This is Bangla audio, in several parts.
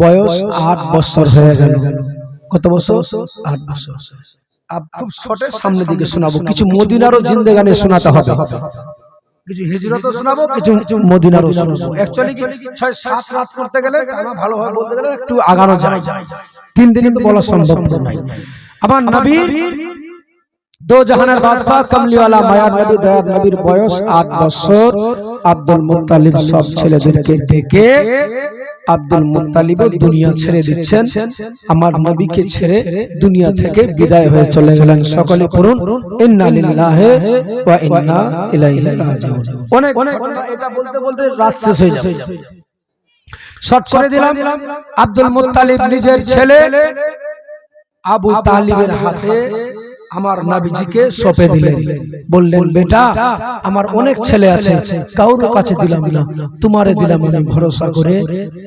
বয়স আট বছর হয়ে গেল। কত বছর? আট বছর। খুব শর্টের দিকে শোনাবো। কিছু মদিনারও জিন্দেগানে শোনাতে হবে। কিছু হিজরতও শোনাবো কিছু মদিনারও শোনাবো। অ্যাকচুয়ালি ছয় সাত রাত করতে গেলে আমার ভালোভাবে বলতে গেলে একটু আগানো যায়। তিন দিন কিন্তু বলা সম্ভব নয়। আমার নবীর দো জাহানের বাদশাহ কমলিওয়ালা মায়ার নবী দয়ার নবীর বয়স আট বছর। আব্দুল মুত্তালিব সব ছেলেদেরকে ডেকে আব্দুল মুত্তালিব দুনিয়া ছেড়ে দিচ্ছেন। আমার নবীকে ছেড়ে দুনিয়া থেকে বিদায় হয়ে চলে গেলেন। সকলে পড়ুন, ইন্না লিল্লাহি ওয়া ইন্না ইলাইহি রাজিউন। অনেক এটা বলতে বলতে রাত শেষ হয়ে যাবে। শর্ট করে দিলাম, আব্দুল মুত্তালিব নিজের ছেলে, আবু তালিবের হাতে আমার নাবিজিকে সঁপে দিলেন। বললেন বেটা আমার অনেক ছেলে আছে কারোর কাছে দিলাম না। তোমারে দিলাম আমি ভরসা করে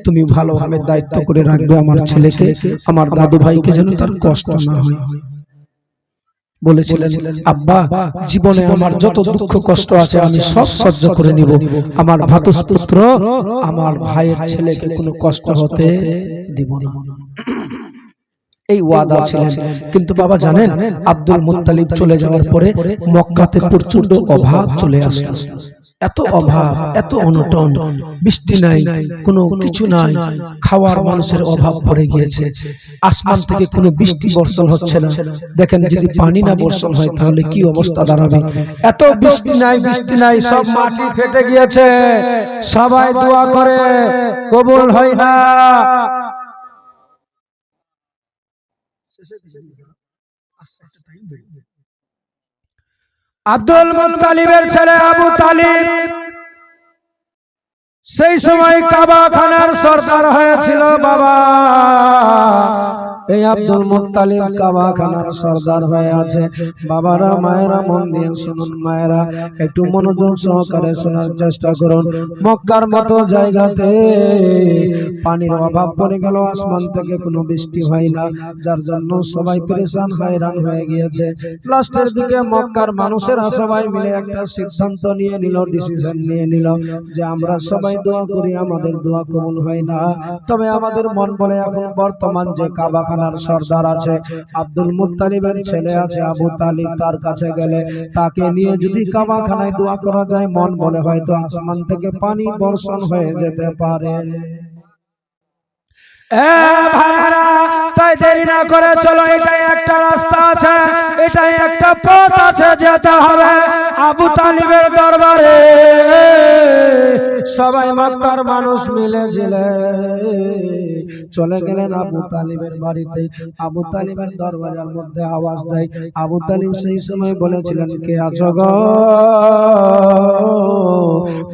তুমি ভালোভাবে দায়িত্ব করে রাখবে আমার ছেলেকে। আমার দাদু ভাইকে যেন তার কষ্ট না হয়। বলেছিলেন আব্বা জীবনে আমার যত দুঃখ কষ্ট আছে আমি সব সহ্য করে নিব। আমার ভাতুসপুত্র আমার ভাইয়ের ছেলেকে কোনো কষ্ট হতে দিব না। এই ওয়াদা ছিলেন। কিন্তু বাবা জানেন, আব্দুল মুত্তালিব চলে যাওয়ার পরে মক্কাতে প্রচণ্ড অভাব চলে আসলো। এত অভাব, এত অনটন, বৃষ্টি নাই, কোনো কিছু নাই, খাওয়ার মানুষের অভাব পড়ে গিয়েছে। আসমান থেকে কোনো বৃষ্টি বর্ষণ হচ্ছে না। দেখেন, যদি পানি না বর্ষণ হয়, তাহলে কি অবস্থা দাঁড়াবে? এত বৃষ্টি নাই বৃষ্টি নাই, সব মাটি ফেটে গিয়েছে। সবাই দোয়া করে, কবুল হয় না। আব্দুল মুতালিবের ছেলে আবু তালিব সেই সময় কাবা খানার সরকার হয়েছিল বাবা। এই আব্দুল মুত্তালিব কাবা খানার সর্দার হয়ে আছে। বাবারা, মায়েরা, মন দিয়ে শুনুন মায়েরা, একটু মনোযোগ সহকারে শোনার চেষ্টা করুন। মক্কার মতো জায়গাতে পানির অভাব পড়ে গেল, আসমান থেকে কোনো বৃষ্টি হয় না, যার জন্য সবাই পরেশান, হয়রান হয়ে গিয়েছে। লাস্টের দিকে মক্কার মানুষেরা সবাই মিলে একটা সিদ্ধান্ত নিয়ে নিল ডিসিশন নিয়ে নিল যে আমরা সবাই দোয়া করি, আমাদের দোয়া কবুল হয় না। তবে আমাদের মন বলে এখন বর্তমান যে কাবা খানার সর্দার আছে, আব্দুল মুত্তালিবের ছেলে আছে, আবু তালিব তার কাছে গেলে তাকে নিয়ে যদি কাবা খানায় দোয়া করা যায়, মন বলে হয়তো আসমান থেকে পানি বর্ষণ হয়ে যেতে পারে। আবু তালিবের দরবারে। সবাই মক্কার মানুষ মিলে জিলে। চলে গেলেন আবু তালিবের বাড়িতে। আবু তালিবের দরওয়াজার মধ্যে আওয়াজ দেয়। আবু তালিব সেই সময় বলেছিলেন, কে আছো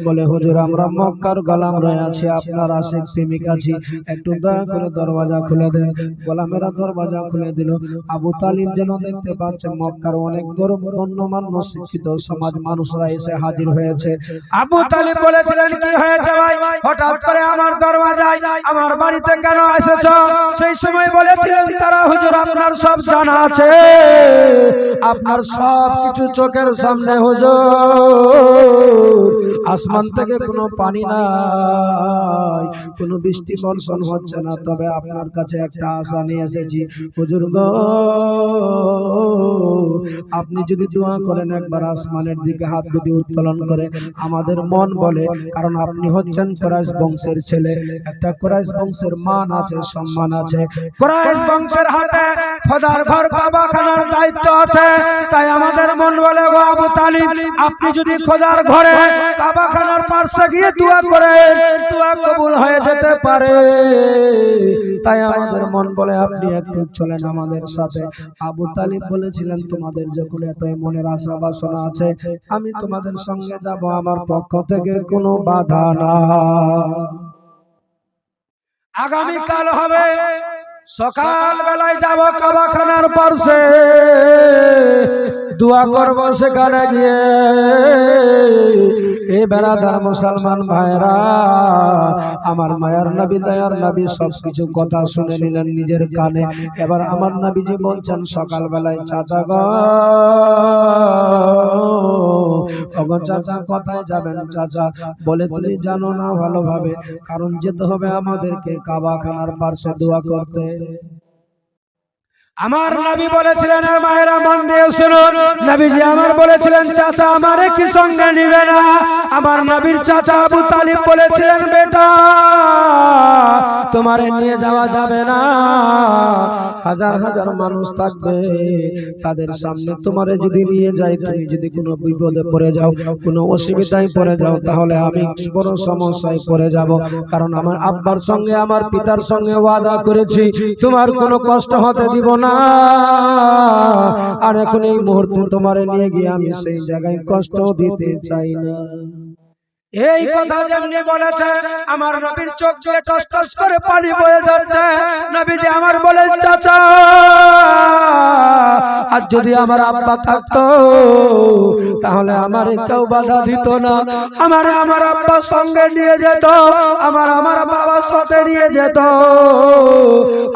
বলে, হুজুর, আমরা মক্কার গোলাম রয়ে আছি, আপনার আশেক প্রেমিক আছি। একটু দয়া করে দরওয়াজা খুলে দেন। গোলামেরা দরওয়াজা খুলে দিল। আবু তালিব যেন দেখতে পাচ্ছে মক্কার অনেক বড় গণ্যমান্য, শিক্ষিত সমাজ মানুষরা এসে হাজির হয়েছে। আবু তালিব বলেছিলেন, কি হয়েছে ভাই? হঠাৎ করে আমার দরওয়াজায় আমার বাড়িতে কেন এসেছ? সেই সময় বলেছিলেন, তারা হুজুর, আপনার সব জানা আছে। আপনার সব কিছু চোখের সামনে, হুজুর। আসমান থেকে কোনো পানি নাই। কোনো বৃষ্টি বর্ষণ হচ্ছে না। তবে আপনার কাছে একটা আশা নিয়ে এসেছি। হুজুর গো আপনি যদি দোয়া করেন একবার আসমানের দিকে হাত দুটি উত্তোলন করে আমাদের মন বলে কারণ আপনি হচ্ছেন কোরাইশ বংশের ছেলে। একটা কোরাইশ বংশের মান আছে সম্মান আছে। কোরাইশ বংশের হাতে খোদার ঘর কাবা খানার দায়িত্ব আছে। তাই আমাদের মন বলে গো আবু তালিব আপনি যদি খোদার ঘরে কাবা খানার পাশে গিয়ে দোয়া করে, দোয়া কবুল হয়ে যেতে পারে। তাই আমাদের মন বলে, আপনি একটু চলেন আমাদের সাথে। আবু তালিব বলেছিলেন, তোমাদের যখন এত মনের আশা বাসনা আছে, আমি তোমাদের সঙ্গে যাব। আমার পক্ষ থেকে কোনো বাধা না আগামী কাল হবে। সকাল বেলায় যাব কাবাখানার পার্শ্বে দোয়া করব সেখানে গিয়ে। এ বেড়াদার মুসলমান ভাইরা আমার মায়ার নবী, দয়ার নবী সব কিছু কথা শুনে নিলেন নিজের কানে। এবার আমার নবীজি বলছেন, সকালবেলায় চাচা গো। চাচা, কোথায় যাবেন চাচা? বলে, তুমি জানো না ভালোভাবে, কারণ যেতে হবে আমাদেরকে কাবাখানার পার্শ্বে দোয়া করতে। আমার নবী বলেছিলেন মায়েরা, মন দিয়ে শুনুন। নবীজি আমার বলেছিলেন, চাচা, আমারে কি সঙ্গে নিবে না? আমার নবীর চাচা আবু তালিব বলেছিলেন, বেটা, তোমারে নিয়ে যাওয়া যাবে না। হাজার হাজার মানুষ থাকবে। তাদের সামনে তোমারে যদি নিয়ে যাই, তুমি যদি কোনো বিপদে পড়ে যাও, কোনো অসুবিধায় পড়ে যাও, তাহলে আমি বড় সমস্যায় পড়ে যাব। কারণ আমার আব্বার সঙ্গে, আমার পিতার সঙ্গে ওয়াদা করেছি, তোমার কোনো কষ্ট হতে দিব না। আর এখন এই মুহূর্তে তোমারে নিয়ে গিয়ে আমি সেই জায়গায় কষ্ট দিতে চাই না। এই কথা যেমনি বলেছে আমার নবীর চোখ দিয়ে টস টস করে পানি বয়ে যাচ্ছে। নবীজি আমার বলেন চাচা আর যদি আমার আব্বা থাকতো তাহলে আমার কেউ বাধা দিত না। আমার আমার আব্বা সঙ্গে নিয়ে যেত আমার আমার বাবা সাথে নিয়ে যেত।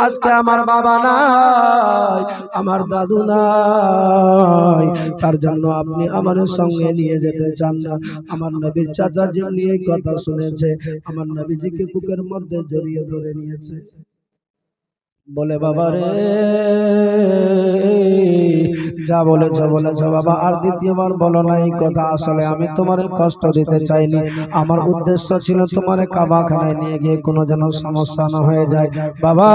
আজকে আমার বাবা নাই আমার দাদু নাই তার জন্য আপনি আমার সঙ্গে নিয়ে যেতে চান না। আমার নবীর চাচা যেমনি নিয়ে কথা শুনেছে। আমার নবীজিকে বুকের মধ্যে জড়িয়ে ধরে নিয়েছে। বলে বাবা রে যা বলেছ বলেছ বাবা আর দ্বিতীয়বার বলো না এই কথা। আসলে আমি তোমার কষ্ট দিতে চাইনি। আমার উদ্দেশ্য ছিল তোমার কাবাখানায় নিয়ে গিয়ে কোনো যেন সমস্যা না হয়ে যায়। বাবা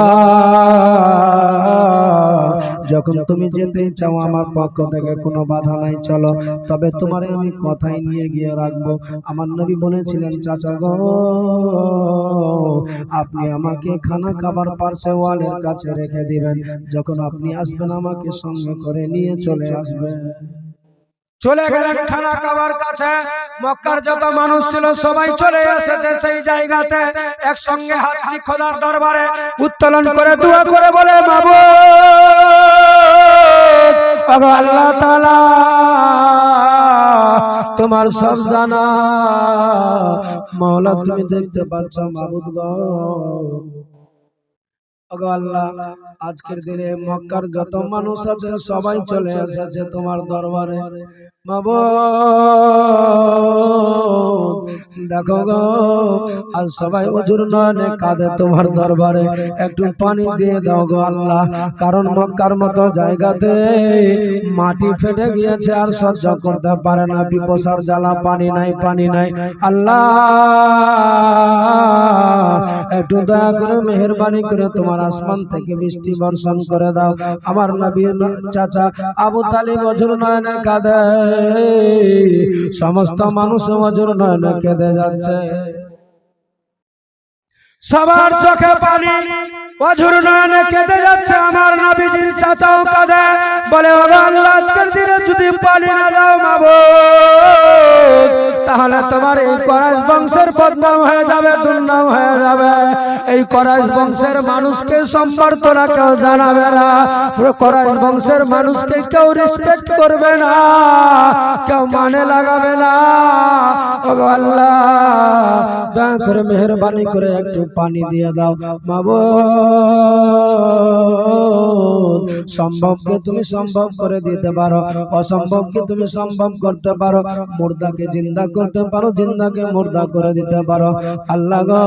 যখন তুমি যেতে চাও আমার পক্ষ থেকে কোনো বাধা নাই চলো। তবে তোমার আমি কথাই নিয়ে গিয়ে রাখব। আমার নবী বলেছিলেন চাচা গো আপনি আমাকে খানা খাবার পার্শ্বে ওয়ালের কাছে রেখে দিবেন, যখন আপনি আসবেন আমাকে সঙ্গে করে নিয়ে চলে আসবেন। চলে গেলেন খানা খাবার কাছে। মক্কার যত মানুষ ছিল, সবাই চলে এসেছে সেই জায়গাতে। একসঙ্গে হাত হাত খোদার দরবারে উত্তোলন করে দোয়া করে বলে মাবু আল্লাহ তাআলা, তোমার সব জানা। মাওলা, তুমি দেখতে পাচ্ছ মাবুদ গো। আজকের দিনে মক্কার যত মানুষ আছে সবাই চলে এসেছে তোমার দরবারে। দেখো গো, আর সবাই অজুর নয়নে কাঁদে তোমার দরবারে। একটু পানি দিয়ে দাও গো আল্লাহ, কারণ মক্কার মতো জায়গাতে মাটি ফেটে গিয়েছে আর সহ্য করতে পারে না। বিপসার জ্বালা, পানি নাই পানি নাই। আল্লাহ, একটু দয়া করে মেহরবানি করে তোমার আসমান থেকে বৃষ্টি বর্ষণ করে দাও। আমার নবীর চাচা আবু তালিব অজুর নয়নে কাঁদে। সমস্ত মানুষ মজুর নয়নে কেঁদে যাচ্ছে। সবার চোখে পানি। অঝুর নয়নে কেঁদে যাচ্ছে আমার নবীজির চাচাও কাঁদে। বলে ও আল্লাহ, আজকের দিনে যদি পানি না দাও মাবুদ, তাহলে তোমার এই করাইশ বংশের বদনাম হয়ে যাবে, দুর্নাম হয়ে যাবে। এই করাইশ বংশের মানুষকে তোরা কেউ জানাবে না। করাইশ বংশের মানুষকে কেউ রেসপেক্ট করবে না, কেউ মানে লাগাবে না। আল্লাহ, দয়া করে মেহরবানি করে একটু পানি দিয়ে দাও মাবো সম্ভবকে তুমি সম্ভব করে দিতে পারো, অসম্ভবকে তুমি সম্ভব করতে পারো, মুর্দাকে জিন্দা করতে পারো, জিন্দাকে মুর্দা করে দিতে পারো। আল্লাহ গো,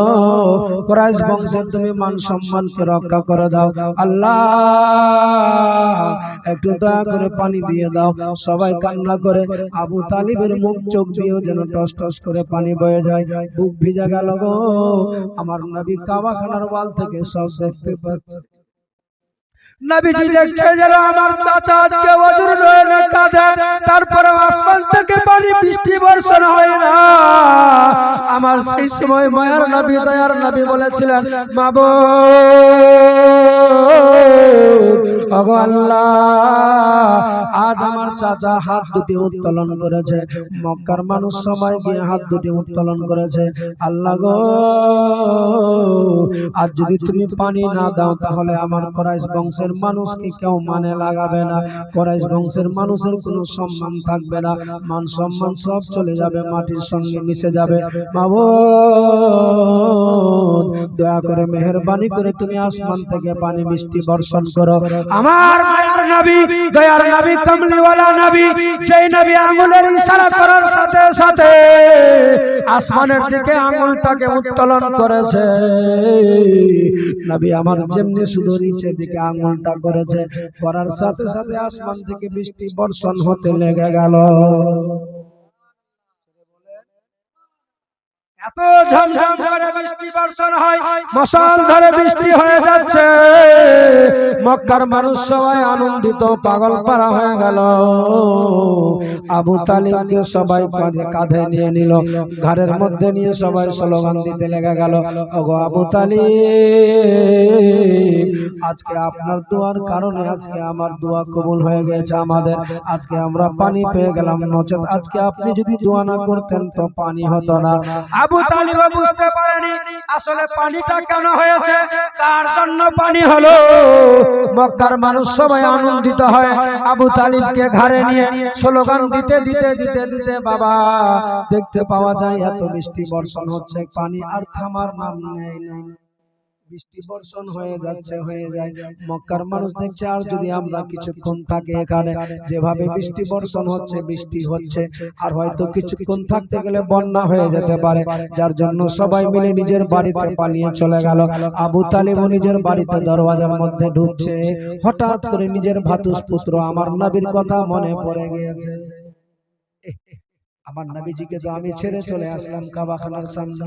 কোরাইশ বংশের তুমি মান সম্মানকে রক্ষা করে দাও। আল্লাহ, একটু দয়া করে পানি দিয়ে দাও। সবাই কান্না করে, আবু তালিবের মুখ চোখ দিয়েও যেন টস টস করে পানি বয়ে যায়। বুক ভিজা গেল গো। আমার নবী কাবাখানার ওয়াল থেকে সব দেখতে পাচ্ছে নবীজি দেখছে যেন আমার চাচা আজকে অজুর নয়নে কাঁদে। তারপরে আসমান থেকে পানি বৃষ্টি বর্ষণ হয় না। আমার সেই সময় মায়ার নবী দয়ার নবী বলেছিলেন মাবো আজ আমার চাচা হাত দুটি উত্তোলন করেছে। মক্কার মানুষ সময় গিয়ে হাত দুটি উত্তোলন করেছে। আল্লাহ গো আজ যদি তুমি পানি না দাও তাহলে আমার কোরাইশ বংশের মানুষকে কেউ মানে লাগাবে না? কোরাইশ বংশের মানুষের কোনো সম্মান থাকবে না। মান সম্মান সব চলে যাবে, মাটির সঙ্গে মিশে যাবে। মাবুদ, দয়া করে মেহেরবানি করে তুমি আসমান থেকে পানি মিষ্টি বর্ষণ করো। আমার মায়ার নবী, দয়ার নবী, কমলিওয়ালা নবী, যেই নবী আঙ্গুলের ইশারা করার সাথে সাথে আসমানের দিকে আঙুলটাকে উত্তোলন করেছে। নবী আমার যেমনি শুধু নিচের দিকে আঙুলটা করেছে করার সাথে সাথে আসমান থেকে বৃষ্টি বর্ষণ হতে লেগে গেল। এত ঝমঝম করে বৃষ্টি বর্ষণ হয়, মশাল ধরে বৃষ্টি হয়ে যাচ্ছে। মক্কার মানুষ সবাই আনন্দিত, পাগল হয়ে গেল। আবু সবাই কাঁধে নিয়ে নিল, ঘরের মধ্যে নিয়ে সবাই স্লোগান দিতে লেগে গেল, ওগো আবু তালিব, আজকে আপনার দোয়ার কারণে আজকে আমার দোয়া কবুল হয়ে গেছে আমাদের। আজকে আমরা পানি পেয়ে গেলাম নচেত। আজকে আপনি যদি দোয়া না করতেন তো পানি হতো না। আবু তালিব বুঝতে পারেনি আসলে পানিটা কেন হয়েছে? কার জন্য পানি হলো? মক্কার মানুষ সবাই আনন্দিত হয়। আবু তালিবকে ঘাড়ে নিয়ে স্লোগান দিতে দিতে দিতে দিতে বাবা দেখতে পাওয়া যায় এত মিষ্টি বর্ষণ হচ্ছে। পানি আর থামার নাম নেই। বৃষ্টি বর্ষণ হয়ে যাচ্ছে হয়ে যায়। মক্কার মানুষ দেখছে আর যদি আমরা কিছুক্ষণ থাকি এখানে যেভাবে বৃষ্টি বর্ষণ হচ্ছে বৃষ্টি হচ্ছে আর হয়তো কিছুক্ষণ থাকতে গেলে বন্যা হয়ে যেতে পারে যার জন্য সবাই মিলে নিজের বাড়িতে পালিয়ে চলে গেল। আবু তালিবও নিজের বাড়িতে দরওয়াজার মধ্যে ঢুকছে হঠাৎ করে নিজের ভাতুস পুত্র আমার নবীর কথা মনে পড়ে গিয়েছে। আমার নবীজিকে তো আমি ছেড়ে চলে আসলাম কাবাখানার সামনে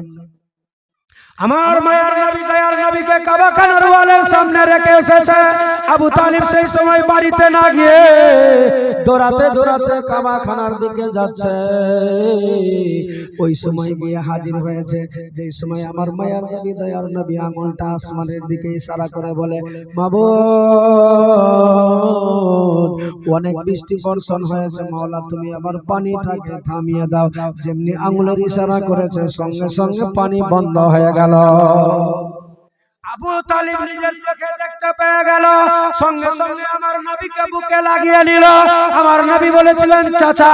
আমার মায়ার নবী, দয়ার নবীকে কাবাখানার ওয়ালের সামনে রেখে এসেছে। আবু তালিব সেই সময় বাড়িতে না গিয়ে দৌড়াতে দৌড়াতে কাবাখানার দিকে যাচ্ছে। ওই সময় গিয়ে হাজির হয়েছে। যেই সময় আমার মায়ার নবী, দয়ার নবী আঙুলটা আসমানের দিকে ইশারা করে বলে মাবো অনেক বৃষ্টি বর্ষণ হয়েছে, মাওলা, তুমি আবার পানিটাকে থামিয়ে দাও। যেমনি আঙুলের ইশারা করেছে, সঙ্গে সঙ্গে পানি বন্ধ হয়ে গেল। আবু তালিব নিজের চোখে দেখতে পেয়ে গেল। সঙ্গে সঙ্গে আমার নবীকে বুকে লাগিয়ে নিল। আমার নবী বলেছিলেন, চাচা,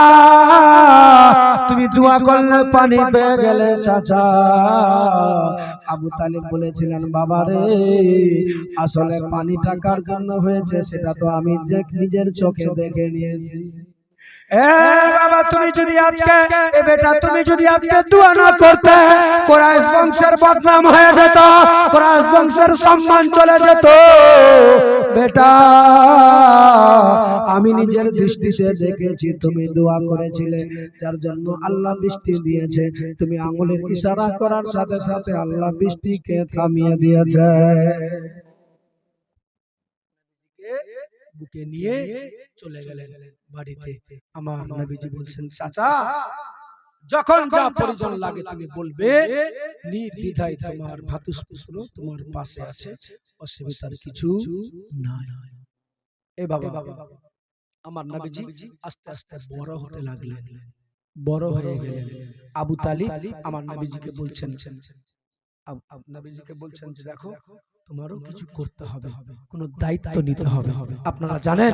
তুমি দোয়া করলে পানি পেয়ে গেলে, চাচা। আবু তালিব বলেছিলেন, বাবা রে, আসলে পানি টাকার জন্য হয়েছে সেটা তো আমি যে নিজের চোখে দেখে নিয়েছি। আমি নিজের দৃষ্টিতে দেখেছি, তুমি দোয়া করেছিলে, যার জন্য আল্লাহ বৃষ্টি দিয়েছে। তুমি আঙুলের ইশারা করার সাথে সাথে আল্লাহ বৃষ্টিকে থামিয়ে দিয়েছে। বুকে নিয়ে চলে গেলেন। বাড়িতে। আমার নবীজি বলছেন চাচা যখন যা প্রয়োজন লাগে তুমি বলবে নির্দ্বিধায় তোমার ভাতুষপুত্র তোমার পাশে আছে অসুবিধার কিছু নাই। এ বাবা আমার নবীজি আস্তে আস্তে বড় হতে লাগলেন। বড় হয়ে গেলেন। আবু তালিব আমার নবীজিকে বলছেন নবীজিকে বলছেন যে দেখো তোমারও কিছু করতে হবে কোনো দায়িত্ব নিতে হবে। আপনারা জানেন?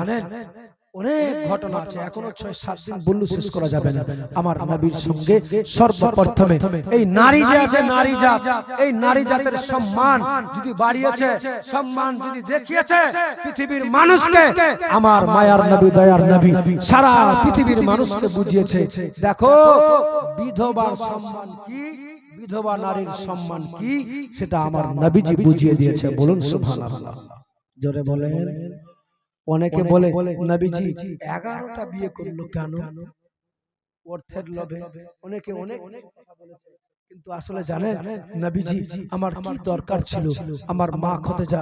অনেক ঘটনা আছে। এখনও ছয় সাত দিন বললু শেষ করা যাবে না। আমার নবীর সঙ্গে সর্বপ্রথমে এই নারী আছে নারী জাত এই নারী জাতের সম্মান যদি বাড়িয়েছে সম্মান যদি দেখিয়েছে পৃথিবীর মানুষকে আমার মায়ার নবী দয়ার নবী সারা পৃথিবীর মানুষকে বুঝিয়েছে। দেখো বিধবার সম্মান কি? বিধবা নারীর সম্মান কি? সেটা আমার নবীজি বুঝিয়ে দিয়েছে। বলুন সুবহানাল্লাহ। জোরে বলেন। অনেকে বলে নবীজি এগারোটা বিয়ে করল কেন? অর্থের লোভে। অনেকে অনেক কথা বলেছে। কিন্তু আসলে জানেন নবীজি আমার কি দরকার ছিল? আমার মা খতে যা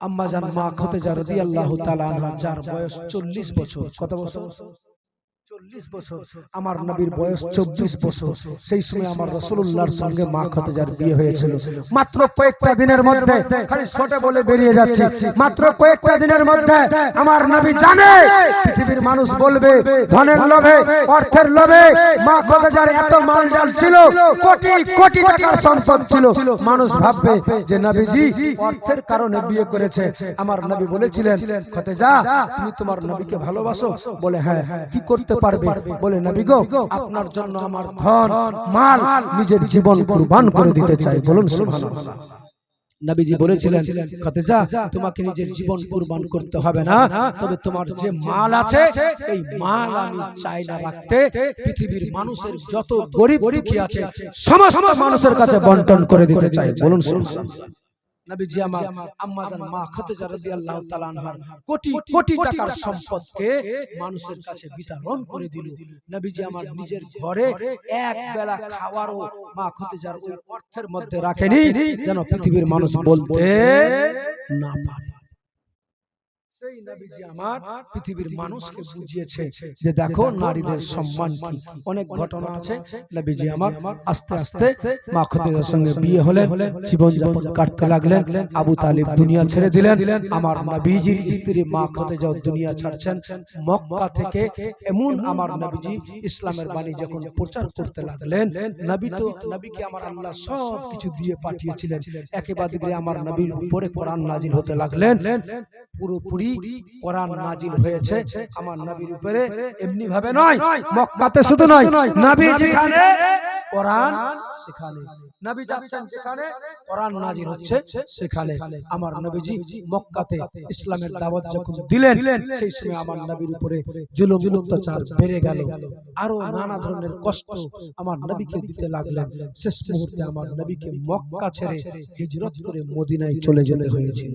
আম্মা জান মা খতে যা রাদিয়াল্লাহু তাআলা যার বয়স 40 বছর? কত বছর? চল্লিশ বছর আমার নবীর বয়স চব্বিশ বছর। সেই সময় আমার রসুল্লাহর সঙ্গে মা খতেজার বিয়ে হয়েছিল। মাত্র কয়েকটা দিনের মধ্যে খালি ছোটে বলে বেরিয়ে যাচ্ছে। মাত্র কয়েকটা দিনের মধ্যে আমার নবী জানে পৃথিবীর মানুষ বলবে ধনের লোভে অর্থের লোভে মা খতেজার এত মালজাল ছিল কোটি কোটি টাকার সম্পদ ছিল মানুষ ভাববে যে নবীজি অর্থের কারণে বিয়ে করেছে। আমার নবী বলেছিলেন খতেজা তুমি তোমার নবীকে ভালোবাসো বলে হ্যাঁ কি করতে পারবে? বলে নবী গো আপনার জন্য আমার ধন মাল নিজের জীবন কুরবান করে দিতে চাই। বলুন সুবহানাল্লাহ। নবীজি বলেছিলেন খতেজা তোমাকে নিজের জীবন কুরবান করতে হবে না। তবে তোমার যে মাল আছে এই মাল আমি চাই না রাখতে। পৃথিবীর মানুষের যত গরিব দুঃখী আছে সমস্ত মানুষের কাছে বন্টন করে দিতে চাই। বলুন সুবহানাল্লাহ। নবীজি আমার আম্মা জান মা খাদিজা রাদিয়াল্লাহু তাআলা আনহার কোটি কোটি টাকার সম্পদকে মানুষের কাছে বিতরণ করে দিল। নবীজি আমার নিজের ঘরে এক বেলা খাওয়ারও মা খাদিজার ওই অর্থের মধ্যে রাখেনি যেন পৃথিবীর মানুষ বলতে না পারে। সেই নবীজি আমার পৃথিবীর মানুষকে বুঝিয়েছে যে দেখো নারীদের সম্মান কি? অনেক ঘটনা আছে। নবীজি আমার আস্তে আস্তে মা সঙ্গে বিয়ে হলেন জীবন যাপন কাটতে লাগলেন আবু তালিব দুনিয়া ছেড়ে দিলেন আমার নবীজির স্ত্রী মা খদিজা দুনিয়া ছাড়ছেন। মক্কা থেকে এমন আমার নবীজি ইসলামের বাণী যখন প্রচার করতে লাগলেন নবী তো নবীকে আমার আল্লাহ সব কিছু দিয়ে পাঠিয়েছিলেন। একেবারে আমার নবীর উপরে কোরআন নাজিল হতে লাগলেন পুরোপুরি আমার নবীজি মক্কাতে ইসলামের দাওয়াত যখন দিলেন, সেই সময় আমার নবীর উপরে জুলুম, অত্যাচার বেড়ে গেল। আরও নানা ধরনের কষ্ট আমার নবীকে দিতে লাগলেন। শেষ মুহূর্তে আমার নবীকে মক্কা ছেড়ে হিজরত করে মদিনায় চলে যেতে হয়েছিল।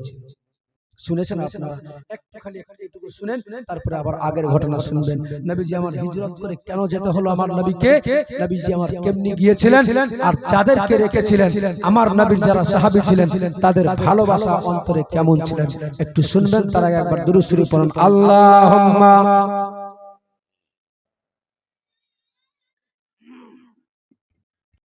শুনেছেন আপনারা? একটু খালি এটুকু শুনেন তারপরে আবার আগের ঘটনা শুনবেন। নবীজি আমার হিজরত করে কেন যেতে হলো আমার নবীকে নবীজি আমার কেমনি গিয়েছিলেন? আর যাদেরকে রেখেছিলেন? আমার নবীর যারা সাহাবী ছিলেন তাদের ভালোবাসা অন্তরে কেমন ছিলেন? একটু শুনবেন তার আগে একবার দুরুসুরি পড়েন। আল্লাহুম্মা।